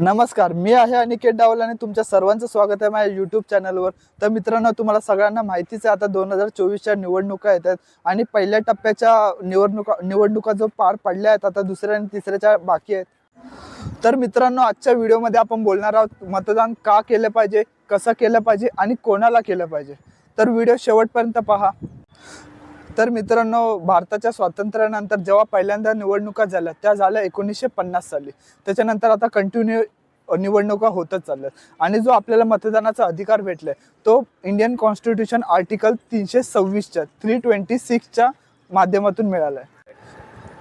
नमस्कार मी आहे अनिकेत डावल आणि तुमच्या सर्वांचं स्वागत आहे माझ्या यूट्यूब चॅनलवर तर मित्रांनो तुम्हाला सगळ्यांना माहितीच आहे आता दोन हजार चोवीसच्या निवडणुका येत आहेत आणि पहिल्या टप्प्याच्या निवडणुका निवडणुका जो पार पडल्या आहेत आता दुसऱ्या आणि तिसऱ्याच्या बाकी आहेत. तर मित्रांनो आजच्या व्हिडिओमध्ये आपण बोलणार आहोत मतदान का केलं पाहिजे कसं केलं पाहिजे आणि कोणाला केलं पाहिजे. तर व्हिडिओ शेवटपर्यंत पहा. तर मित्रांनो भारताच्या स्वातंत्र्यानंतर जेव्हा पहिल्यांदा निवडणुका झाल्या त्या झाल्या एकोणीसशे पन्नास साली. त्याच्यानंतर आता कंटिन्यू निवडणुका होतच चालल्या आणि जो आपल्याला मतदानाचा अधिकार भेटलाय तो इंडियन कॉन्स्टिट्यूशन आर्टिकल तीनशे सव्वीसच्या थ्री ट्वेंटी सिक्सच्या माध्यमातून मिळाला आहे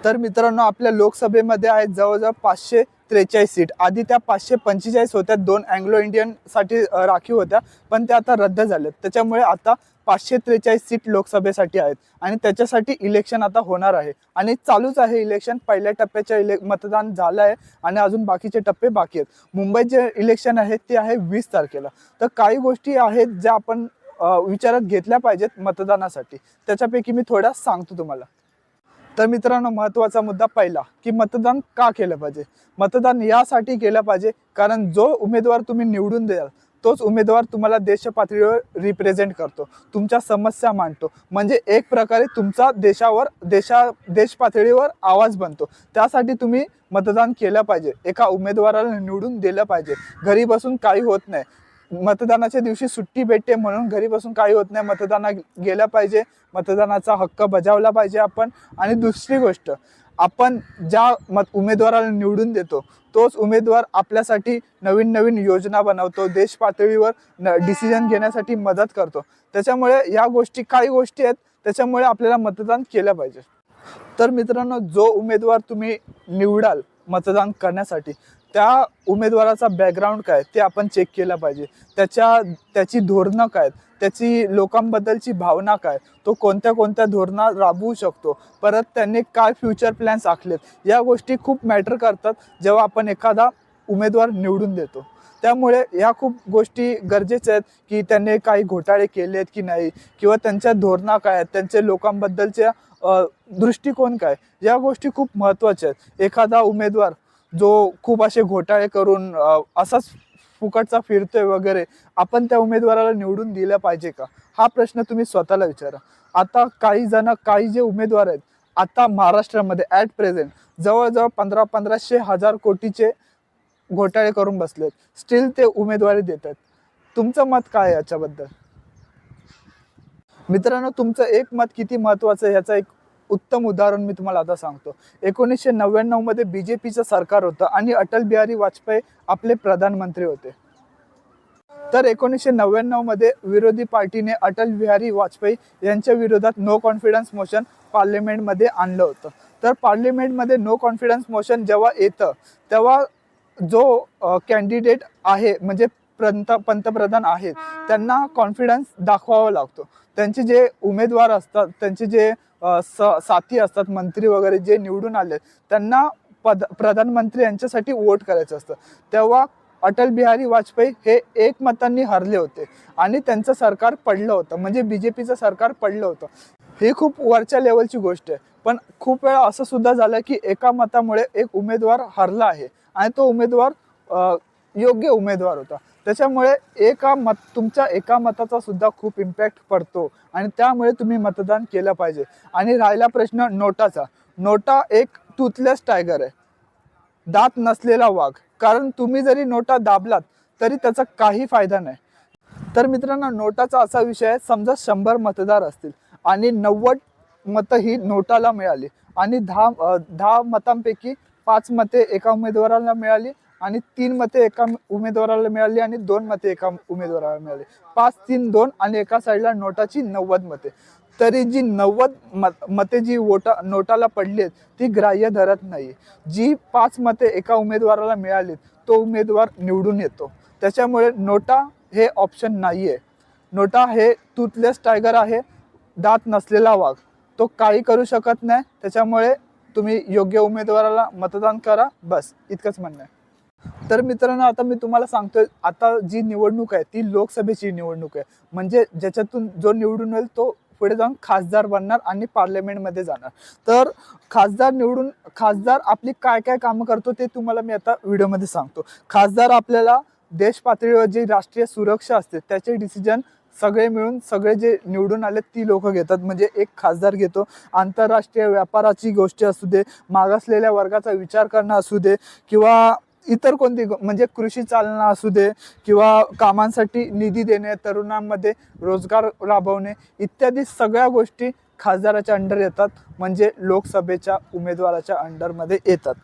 तर मित्रांनो आपल्या लोकसभेमध्ये आहेत जवळजवळ पाचशे त्रेचाळीस सीट. आधी त्या पाचशे पंचेचाळीस होत्या दोन अँग्लो इंडियनसाठी राखीव होत्या पण त्या आता रद्द झाल्यात. त्याच्यामुळे आता पाचशे त्रेचाळीस सीट लोकसभेसाठी आहेत आणि त्याच्यासाठी इलेक्शन आता होणार आहे. आणि चालूच आहे इलेक्शन पहिल्या टप्प्याच्या इले मतदान झालं आहे आणि अजून बाकीचे टप्पे बाकी आहेत. मुंबईत जे इलेक्शन आहे ते आहे वीस तारखेला. तर काही गोष्टी आहेत ज्या आपण विचारात घेतल्या पाहिजेत मतदानासाठी. त्याच्यापैकी मी थोड्या सांगतो तुम्हाला. तर मित्रांनो महत्त्वाचा मुद्दा पहिला की मतदान का केलं पाहिजे? मतदान यासाठी केलं पाहिजे कारण जो उमेदवार तुम्ही निवडून द्याल तोच उमेदवार तुम्हाला देश पातळीवर रिप्रेझेंट करतो तुमच्या समस्या मांडतो. म्हणजे एक प्रकारे तुमचा देशावर देशा देश पातळीवर आवाज बनतो. त्यासाठी तुम्ही मतदान केलं पाहिजे. एका उमेदवाराला निवडून दिलं पाहिजे. घरी बसून काही होत नाही. मतदानाच्या दिवशी सुट्टी भेटते म्हणून घरी बसून काही होत नाही. मतदाना गेलं पाहिजे. मतदानाचा हक्क बजावला पाहिजे आपण. आणि दुसरी गोष्ट आपण ज्या मत उमेदवाराला निवडून देतो तोच उमेदवार आपल्यासाठी नवीन नवीन योजना बनवतो. देश पातळीवर न डिसिजन घेण्यासाठी मदत करतो. त्याच्यामुळे या गोष्टी काही गोष्टी आहेत. त्याच्यामुळे आपल्याला मतदान केलं पाहिजे. तर मित्रांनो जो उमेदवार तुम्ही निवडाल मतदान करण्यासाठी त्या उमेदवाराचा बॅकग्राऊंड काय ते आपण चेक केलं पाहिजे. त्याच्या त्याची धोरणं काय त्याची लोकांबद्दलची भावना काय तो कोणत्या कोणत्या धोरणा राबवू शकतो परत त्यांनी काय फ्युचर प्लॅन्स आखलेत या गोष्टी खूप मॅटर करतात जेव्हा आपण एखादा उमेदवार निवडून देतो. त्यामुळे ह्या खूप गोष्टी गरजेच्या आहेत की त्यांनी काही घोटाळे केले आहेत की नाही किंवा त्यांच्या धोरणा काय आहेत त्यांचे लोकांबद्दलच्या दृष्टिकोन काय या गोष्टी खूप महत्त्वाच्या आहेत. एखादा उमेदवार जो खूप असे घोटाळे करून असाच फुकटचा फिरतोय वगैरे आपण त्या उमेदवाराला निवडून दिल्या पाहिजे का? हा प्रश्न तुम्ही स्वतःला विचारा. आता काही जण काही जे उमेदवार आहेत आता महाराष्ट्रामध्ये ॲट प्रेझेंट जवळजवळ पंधरा पंधराशे हजार कोटीचे घोटाळे करून बसलेत स्टील ते उमेदवारी देत आहेत. तुमचं मत काय आहे याच्याबद्दल? मित्रांनो तुमचं एक मत किती महत्वाचं आहे याचा एक उत्तम उदाहरण मी तुम्हाला आता सांगतो. एकोणीसशे नव्याण्णवमध्ये बीजेपीचं सरकार होतं आणि अटल बिहारी वाजपेयी आपले प्रधानमंत्री होते. तर एकोणीसशे नव्याण्णवमध्ये विरोधी पार्टीने अटल बिहारी वाजपेयी यांच्या विरोधात नो कॉन्फिडन्स मोशन पार्लिमेंटमध्ये आणलं होतं. तर पार्लिमेंटमध्ये नो कॉन्फिडन्स मोशन जेव्हा येतं तेव्हा जो कॅन्डिडेट आहे म्हणजे पंत पंतप्रधान आहेत त्यांना कॉन्फिडन्स दाखवावा लागतो. त्यांचे जे उमेदवार असतात त्यांचे जे स साथी असतात मंत्री वगैरे जे निवडून आले त्यांना पद प्रधानमंत्री यांच्यासाठी वोट करायचं असतं. तेव्हा अटल बिहारी वाजपेयी हे एक मतांनी हरले होते आणि त्यांचं सरकार पडलं होतं म्हणजे बी जे पीचं सरकार पडलं होतं. ही खूप वरच्या लेवलची गोष्ट आहे. पण खूप वेळा असं सुद्धा झालं की एका मतामुळे एक उमेदवार हरला आहे आणि तो उमेदवार योग्य उमेदवार होता. त्याच्यामुळे एका मत तुमच्या एका मताचा सुद्धा खूप इम्पॅक्ट पडतो. आणि त्यामुळे तुम्ही मतदान केलं पाहिजे. आणि राहिला प्रश्न नोटाचा. नोटा एक टूथलेस टायगर आहे. दात नसलेला वाघ. कारण तुम्ही जरी नोटा दाबलात तरी त्याचा काही फायदा नाही. तर मित्रांनो नोटाचा असा विषय आहे समजा शंभर मतदार असतील आणि नव्वद मतं ही नोटाला मिळाली आणि दहा दहा मतांपैकी पाच मते एका उमेदवाराला मिळाली आणि तीन मते एका उमेदवाराला मिळाली आणि दोन मते एका उमेदवाराला मिळाली. पाच तीन दोन आणि एका साईडला नोटाची नव्वद मते. तरी जी नव्वद मत मते जी वोटा नोटाला पडली आहेत ती ग्राह्य धरत नाही. जी पाच मते एका उमेदवाराला मिळालीत तो उमेदवार निवडून येतो. त्याच्यामुळे नोटा हे ऑप्शन नाही आहे नोटा हे टूथलेस टायगर आहे दात नसलेला वाघ. तो काही करू शकत नाही त्याच्यामुळे तुम्ही योग्य उमेदवाराला मतदान करा बस. इतकंच म्हणणं आहे. तर मित्रांनो आता मी तुम्हाला सांगतोय आता जी निवडणूक आहे ती लोकसभेची निवडणूक आहे. म्हणजे ज्याच्यातून जो निवडून येईल तो पुढे जाऊन खासदार बनणार आणि पार्लमेंटमध्ये जाणार. तर खासदार निवडून खासदार आपली काय काय कामं करतो ते तुम्हाला मी आता व्हिडिओमध्ये सांगतो. खासदार आपल्याला देश पातळीवर जी राष्ट्रीय सुरक्षा असते त्याचे डिसिजन सगळे मिळून सगळे जे निवडून आले ती लोक घेतात. म्हणजे एक खासदार घेतो. आंतरराष्ट्रीय व्यापाराची गोष्टी असू दे मागासलेल्या वर्गाचा विचार करणं असू दे किंवा इतर कोणती म्हणजे कृषी चालना असू दे किंवा कामांसाठी निधी देणे तरुणांमध्ये रोजगार राबवणे इत्यादी सगळ्या गोष्टी खासदाराच्या अंडर येतात. म्हणजे लोकसभेच्या उमेदवाराच्या अंडरमध्ये येतात.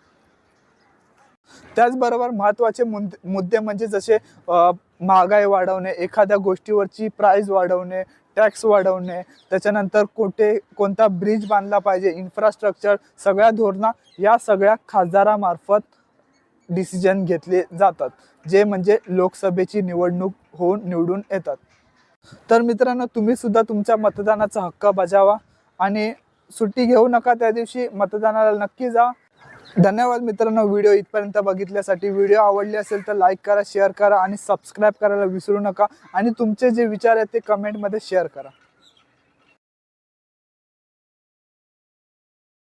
त्याचबरोबर महत्त्वाचे मुद्दे मुद्दे म्हणजे जसे महागाई वाढवणे एखाद्या गोष्टीवरची प्राईज वाढवणे टॅक्स वाढवणे त्याच्यानंतर कोठे कोणता ब्रिज बांधला पाहिजे इन्फ्रास्ट्रक्चर सगळ्या धोरणा या सगळ्या खासदारामार्फत डिसिजन घेतले जातात जे म्हणजे लोकसभेची निवडणूक होऊन निवडून येतात. तर मित्रांनो तुम्ही सुद्धा तुमच्या मतदानाचा हक्क बजावा आणि सुट्टी घेऊ नका त्या दिवशी. मतदानाला नक्की जा. धन्यवाद मित्रांनो व्हिडिओ इथपर्यंत बघितल्यासाठी. व्हिडिओ आवडली असेल तर लाईक करा शेअर करा आणि सबस्क्राईब करायला विसरू नका. आणि तुमचे जे विचार आहेत ते कमेंटमध्ये शेअर करा.